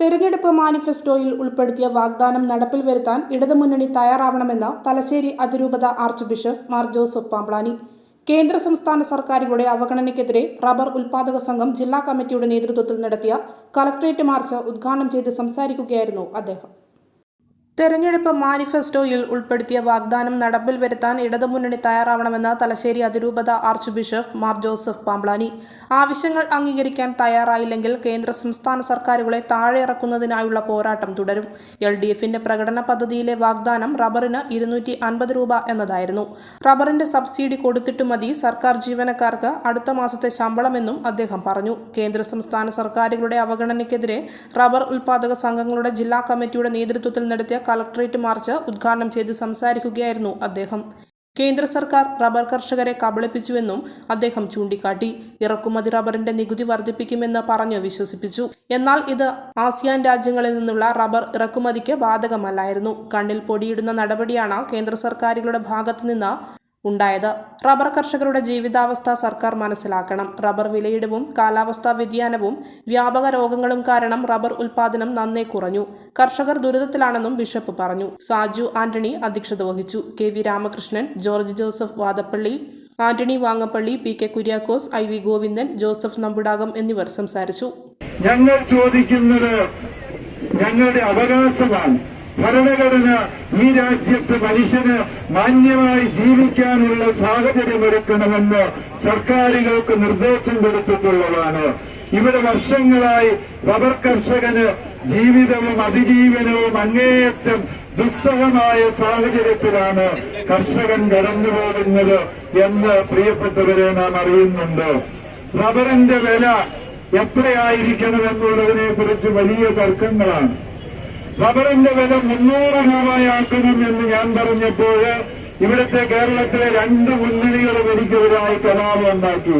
തെരഞ്ഞെടുപ്പ് മാനിഫെസ്റ്റോയിൽ ഉൾപ്പെടുത്തിയ വാഗ്ദാനം നടപ്പിൽ വരുത്താൻ ഇടതുമുന്നണി തയ്യാറാവണമെന്ന് തലശ്ശേരി അതിരൂപത archbishop Mar Joseph Pamplany കേന്ദ്ര സംസ്ഥാന സർക്കാരുകളുടെ അവഗണനയ്ക്കെതിരെ റബ്ബർ ഉൽപാദക സംഘം ജില്ലാ കമ്മിറ്റിയുടെ നേതൃത്വത്തിൽ നടത്തിയ കളക്ട്രേറ്റ് മാർച്ച് ഉദ്ഘാടനം ചെയ്ത് സംസാരിക്കുകയായിരുന്നു അദ്ദേഹം. തെരഞ്ഞെടുപ്പ് മാനിഫെസ്റ്റോയിൽ ഉൾപ്പെടുത്തിയ വാഗ്ദാനം നടപ്പിൽ വരുത്താൻ ഇടതുമുന്നണി തയ്യാറാവണമെന്ന് തലശ്ശേരി അതിരൂപത archbishop Mar Joseph Pamplany. ആവശ്യങ്ങൾ അംഗീകരിക്കാൻ തയ്യാറായില്ലെങ്കിൽ കേന്ദ്ര സംസ്ഥാന സർക്കാരുകളെ താഴെ ഇറക്കുന്നതിനായുള്ള പോരാട്ടം തുടരും. എൽ ഡി എഫിന്റെ പ്രകടന പദ്ധതിയിലെ വാഗ്ദാനം റബ്ബറിന് ഇരുന്നൂറ്റി അൻപത് രൂപ എന്നതായിരുന്നു. റബ്ബറിന്റെ സബ്സിഡി കൊടുത്തിട്ട് മതി സർക്കാർ ജീവനക്കാർക്ക് അടുത്ത മാസത്തെ ശമ്പളമെന്നും അദ്ദേഹം പറഞ്ഞു. കേന്ദ്ര സംസ്ഥാന സർക്കാരുകളുടെ അവഗണനയ്ക്കെതിരെ റബ്ബർ ഉൽപാദക സംഘങ്ങളുടെ ജില്ലാ കമ്മിറ്റിയുടെ നേതൃത്വത്തിൽ നടത്തിയ കളക്ടറേറ്റ് മാർച്ച് ഉദ്ഘാടനം ചെയ്ത് സംസാരിക്കുകയായിരുന്നു അദ്ദേഹം. കേന്ദ്ര സർക്കാർ റബ്ബർ കർഷകരെ കബളിപ്പിച്ചുവെന്നും അദ്ദേഹം ചൂണ്ടിക്കാട്ടി. ഇറക്കുമതി റബ്ബറിന്റെ നികുതി വർദ്ധിപ്പിക്കുമെന്ന് പറഞ്ഞു വിശ്വസിപ്പിച്ചു. എന്നാൽ ഇത് ആസിയാൻ രാജ്യങ്ങളിൽ നിന്നുള്ള റബ്ബർ ഇറക്കുമതിക്ക് ബാധകമല്ലായിരുന്നു. കണ്ണിൽ പൊടിയിടുന്ന നടപടിയാണ് കേന്ദ്ര സർക്കാരുകളുടെ ഭാഗത്തുനിന്ന് ഉണ്ടായത്. റബ്ബർ കർഷകരുടെ ജീവിതാവസ്ഥ സർക്കാർ മനസ്സിലാക്കണം. റബ്ബർ വിലയിടിവും കാലാവസ്ഥാ വ്യതിയാനവും വ്യാപക രോഗങ്ങളും കാരണം റബ്ബർ ഉൽപാദനം നന്നേ കുറഞ്ഞു. കർഷകർ ദുരിതത്തിലാണെന്നും ബിഷപ്പ് പറഞ്ഞു. സാജു ആന്റണി അധ്യക്ഷത വഹിച്ചു. K V Ramakrishnan George Joseph Vadappally Antony Vangappally P K Kuriakose I V Govindan Joseph Nambudakam എന്നിവർ സംസാരിച്ചു. ഞങ്ങൾ ചോദിക്കുന്നത് ഞങ്ങളുടെ അവകാശമാണ്. ഭരണഘടന ഈ രാജ്യത്ത് മനുഷ്യന് മാന്യമായി ജീവിക്കാനുള്ള സാഹചര്യം ഒരുക്കണമെന്ന് സർക്കാരുകൾക്ക് നിർദ്ദേശം കൊടുത്തിട്ടുള്ളതാണ്. ഇവിടെ വർഷങ്ങളായി റബ്ബർ കർഷകന് ജീവിതവും അതിജീവനവും അങ്ങേയറ്റം ദുസ്സഹമായ സാഹചര്യത്തിലാണ് കർഷകൻ കടന്നുപോകുന്നത് എന്ന് പ്രിയപ്പെട്ടവരെ നാം അറിയുന്നുണ്ട്. റബ്ബറിന്റെ വില എത്രയായിരിക്കണം എന്നുള്ളതിനെ കുറിച്ച് വലിയ തർക്കങ്ങളാണ്. റബ്ബറിന്റെ വില മുന്നൂറ് രൂപയാക്കണം എന്ന് ഞാൻ പറഞ്ഞപ്പോൾ ഇവിടുത്തെ കേരളത്തിലെ രണ്ട് മുന്നണികളും എനിക്കെതിരായി കലാപം ഉണ്ടാക്കി.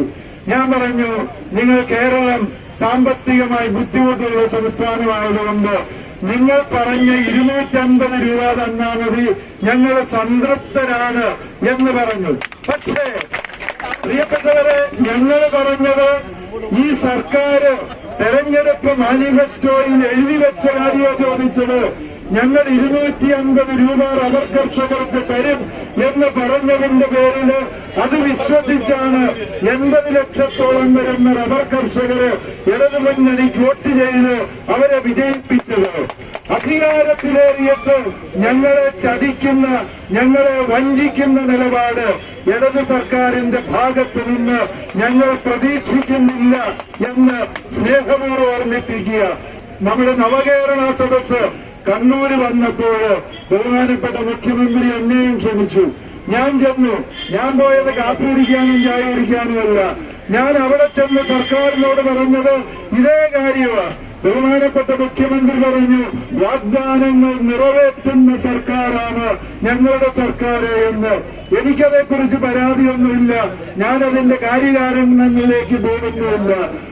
ഞാൻ പറഞ്ഞു നിങ്ങൾ കേരളം സാമ്പത്തികമായി ബുദ്ധിമുട്ടുള്ള സംസ്ഥാനമായതുകൊണ്ട് നിങ്ങൾ പറഞ്ഞ ഇരുന്നൂറ്റമ്പത് രൂപ തന്നാൽ മതി ഞങ്ങൾ സംതൃപ്തരാണ് എന്ന് പറഞ്ഞു. പക്ഷേ പ്രിയപ്പെട്ടവരെ ഞങ്ങൾ പറഞ്ഞത് ഈ സർക്കാർ തെരഞ്ഞെടുപ്പ് മാനിഫെസ്റ്റോയിൽ എഴുതി വെച്ച കാര്യം ചോദിച്ചത്. ഞങ്ങൾ ഇരുന്നൂറ്റി അൻപത് രൂപ റബ്ബർ കർഷകർക്ക് തരും എന്ന് പറഞ്ഞതിന്റെ പേരിൽ വിശ്വസിച്ചാണ് എൺപത് ലക്ഷത്തോളം വരുന്ന റബ്ബർ കർഷകര് ഇടതുമുന്നണിക്ക് വോട്ട് ചെയ്ത് അവരെ വിജയിപ്പിച്ചത്. അധികാരത്തിലേറിയിട്ട് ഞങ്ങളെ ചതിക്കുന്ന ഞങ്ങളെ വഞ്ചിക്കുന്ന നിലപാട് ഇടത് സർക്കാരിന്റെ ഭാഗത്തു നിന്ന് ഞങ്ങൾ പ്രതീക്ഷിക്കുന്നില്ല എന്ന് സ്നേഹപൂർവം ഓർമ്മിപ്പിക്കുക. നമ്മുടെ നവകേരള സദസ് കണ്ണൂര് വന്നപ്പോൾ ബഹുമാനപ്പെട്ട മുഖ്യമന്ത്രി എന്നെയും ക്ഷണിച്ചു. ഞാൻ ചെന്നു. ഞാൻ പോയത് കാപ്പി കുടിക്കാനും ചായ കുടിക്കാനുമല്ല ഞാൻ അവിടെ ചെന്ന് സർക്കാരിനോട് പറഞ്ഞത് ഇതേ കാര്യമാണ് ബഹുമാനപ്പെട്ട മുഖ്യമന്ത്രി പറഞ്ഞു വാഗ്ദാനങ്ങൾ നിറവേറ്റുന്ന സർക്കാരാണ് ഞങ്ങളുടെ സർക്കാർ എന്ന്. എനിക്കതേക്കുറിച്ച് പരാതിയൊന്നുമില്ല. ഞാൻ അതിന്റെ കാര്യകാരണങ്ങളിലേക്ക് പോകുന്നുമില്ല.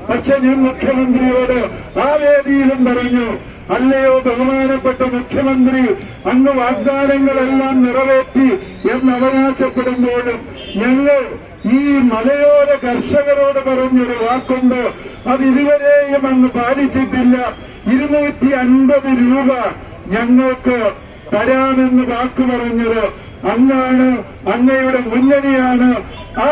പക്ഷെ ഞാൻ മുഖ്യമന്ത്രിയോട് ആ വേദിയിലും പറഞ്ഞു അല്ലയോ ബഹുമാനപ്പെട്ട മുഖ്യമന്ത്രി അങ്ങ് വാഗ്ദാനങ്ങളെല്ലാം നിറവേറ്റി എന്ന് അവകാശപ്പെടുമ്പോഴും ഞങ്ങൾ ഈ മലയോര കർഷകരോട് പറഞ്ഞൊരു വാക്കുണ്ട്. അത് ഇതുവരെയും അങ്ങ് പാലിച്ചിട്ടില്ല. ഇരുന്നൂറ്റി അൻപത് രൂപ ഞങ്ങൾക്ക് തരാമെന്ന് വാക്ക് പറഞ്ഞത് അങ്ങാണ് അങ്ങയുടെ മുന്നണിയാണ്. ആ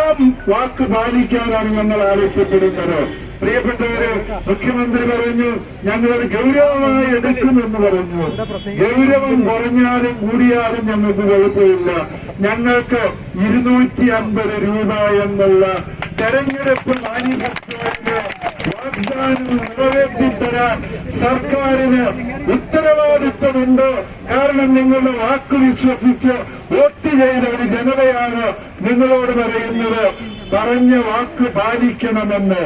വാക്ക് പാലിക്കാനാണ് ഞങ്ങൾ ആവശ്യപ്പെടുന്നത്. പ്രിയപ്പെട്ടവര് മുഖ്യമന്ത്രി പറഞ്ഞു ഞങ്ങളത് ഗൗരവമായി എടുക്കുമെന്ന് പറഞ്ഞു. ഗൗരവം കുറഞ്ഞാലും കൂടിയാലും ഞങ്ങൾക്ക് കുഴപ്പമില്ല. ഞങ്ങൾക്ക് ഇരുന്നൂറ്റി അൻപത് രൂപ എന്നുള്ള തെരഞ്ഞെടുപ്പ് മാനിഫെസ്റ്റോ വാഗ്ദാനം നിറവേറ്റിത്തരാൻ സർക്കാരിന് ഉത്തരവാദിത്വമുണ്ട് കാരണം നിങ്ങളുടെ വാക്ക് വിശ്വസിച്ച് വോട്ട് ചെയ്ത ഒരു ജനതയാണ് നിങ്ങളോട് പറയുന്നത്. പറഞ്ഞ വാക്ക് പാലിക്കണമെന്ന്.